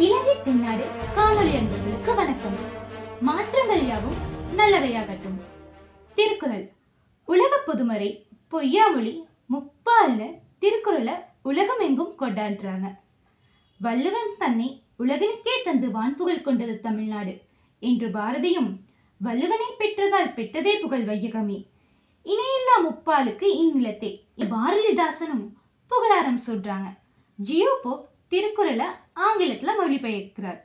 இலங்கை தென்னாடு காணொலி அன்பர்களுக்கு வணக்கம். மாற்றங்கள் யாவும் நல்லவையாகட்டும். திருக்குறள். உலக பொதுமறை பொய்யாமொழி முப்பால்ல திருக்குறளை உலகம் எங்கும் கொண்டாடுறாங்க. வள்ளுவன் தன்னை உலகனுக்கே தந்து வான்புகழ் கொண்டது தமிழ்நாடு என்று பாரதியும் வள்ளுவனை பெற்றதால் பெற்றதே புகழ் வையகமே. இணையில்லா முப்பாலுக்கு இந்நிலத்தே. பாரதிதாசனும் புகழாரம் சொல்றாங்க ஜியோ போப் திருக்குறளை ஆங்கிலத்தில் மொழிபெயர்க்கிறார்.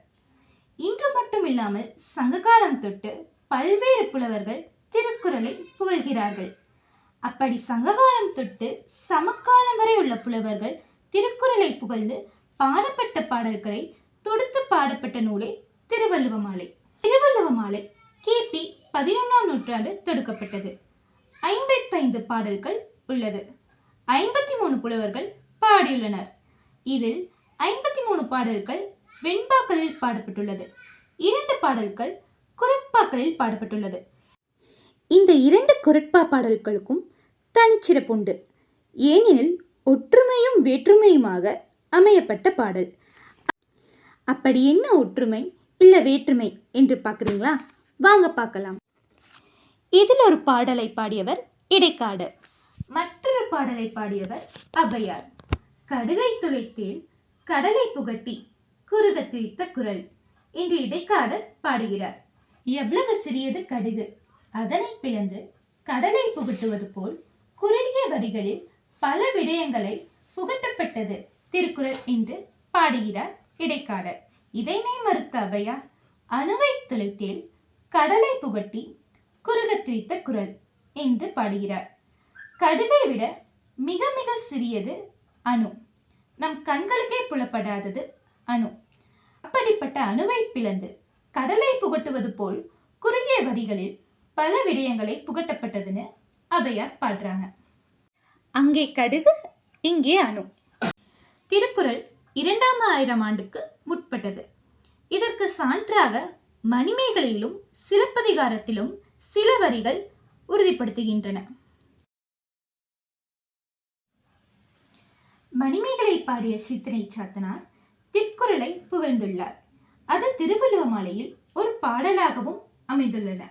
இன்று மட்டும் இல்லாமல் சங்ககாலம் தொட்டு பல்வேறு புலவர்கள் திருக்குறளை புகழ்கிறார்கள். அப்படி சங்ககாலம் தொட்டு சமகாலம் வரை உள்ள புலவர்கள் திருக்குறளை புகழ்ந்து பாடப்பட்ட பாடல்களை தொடுத்து பாடப்பட்ட நூலே திருவள்ளுவ மாலை திருவள்ளுவ மாலை கிபி பதினொன்றாம் நூற்றாண்டு தொடுக்கப்பட்டது. ஐம்பத்தைந்து பாடல்கள் உள்ளது. ஐம்பத்தி மூணு புலவர்கள் பாடியுள்ளனர். இதில் ஐம்பத்தி மூணு பாடல்கள் வெண்பாக்களில் பாடப்பட்டுள்ளது. இரண்டு பாடல்கள் குரட்பாக்களில் பாடப்பட்டுள்ளது. இந்த இரண்டு குரட்பா பாடல்களுக்கும் தனிச்சிறப்புண்டு. ஏனெனில் ஒற்றுமையும் வேற்றுமையுமாக அமையப்பட்ட பாடல். அப்படி என்ன ஒற்றுமை இல்லை வேற்றுமை என்று பார்க்குறீங்களா? வாங்க பார்க்கலாம். இதில் ஒரு பாடலை பாடியவர் இடைக்காடர் மற்றொரு பாடலை பாடியவர் அபையார். கடுகை துளைத்தேல் கடலை புகட்டி குறுக தீர்த்த குரல். என்று இடைக்காடர் பாடுகிறார். எவ்வளவு சிறியது கடுகு. அதனை பிளந்து கடலை புகட்டுவது போல் குறுகிய வரிகளில் பல விடயங்களை புகட்டப்பட்டது திருக்குறள் என்று பாடுகிறார் இடைக்காடர் இதனை மறுத்த அவையா அணுவை துளைத்தேல் கடலை புகட்டி குறுக திரித்த குரல் என்று பாடுகிறார். கடுகை விட மிக மிக சிறியது அணு. நம் கண்களுக்கே புலப்படாதது. அணு. அப்படிப்பட்ட அணுவை பிளந்து கடலை புகட்டுவது போல் குறுகிய வரிகளில் பல விடயங்களை புகட்டப்பட்டதுன்னு அவையார் பாடுறாங்க. அங்கே கடுகு இங்கே அணு. திருக்குறள் இரண்டாம் ஆயிரம் ஆண்டுக்கு முற்பட்டது. இதற்கு சான்றாக மணிமேகலையிலும் சிலப்பதிகாரத்திலும் சில வரிகள் உறுதிப்படுத்துகின்றன. மணிமேகலை பாடிய சித்திரை சாத்தனார் திருக்குறளை புகழ்ந்துள்ளார். அது திருவள்ளுவ மாலையில் ஒரு பாடலாகவும் அமைந்துள்ளன.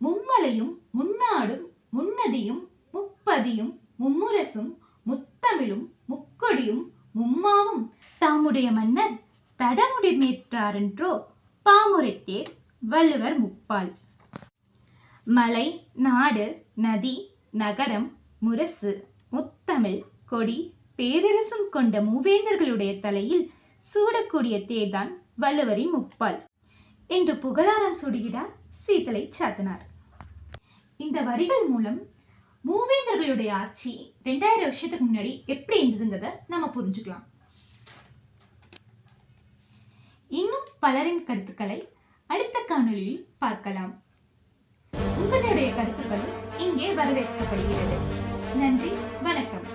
மும்மலையும் முன்னாடும் முன்னதியும் முப்பதியும் மும்முரசும் முத்தமிழும் முக்கொடியும் மும்மாவும் தாமுடைய மன்னர் தடமுடி மேற்றாரென்றோ பாமுரைத்தேர் வள்ளுவர் முப்பால். மலை நாடு நதி நகரம் முரசு முத்தமிழ் கொடி பேரரசும் கொண்ட மூவேந்தர்களுடைய தலையில் சூடக்கூடிய தேர்தான் வள்ளுவரின் முப்பால் என்று புகழாரம் சூடுகிறார் சீத்தலை சாத்தனார். இந்த வரிகள் மூலம் மூவேந்தர்களுடைய ஆட்சி ரெண்டாயிரம் வருஷத்துக்கு முன்னாடி எப்படி இருந்ததுங்கிறத நம்ம புரிஞ்சுக்கலாம். இன்னும் பலரின் கருத்துக்களை அடுத்த காணொளியில் பார்க்கலாம். உங்களுடைய கருத்துக்களும் இங்கே வரவேற்கப்படுகிறது. நன்றி வணக்கம்.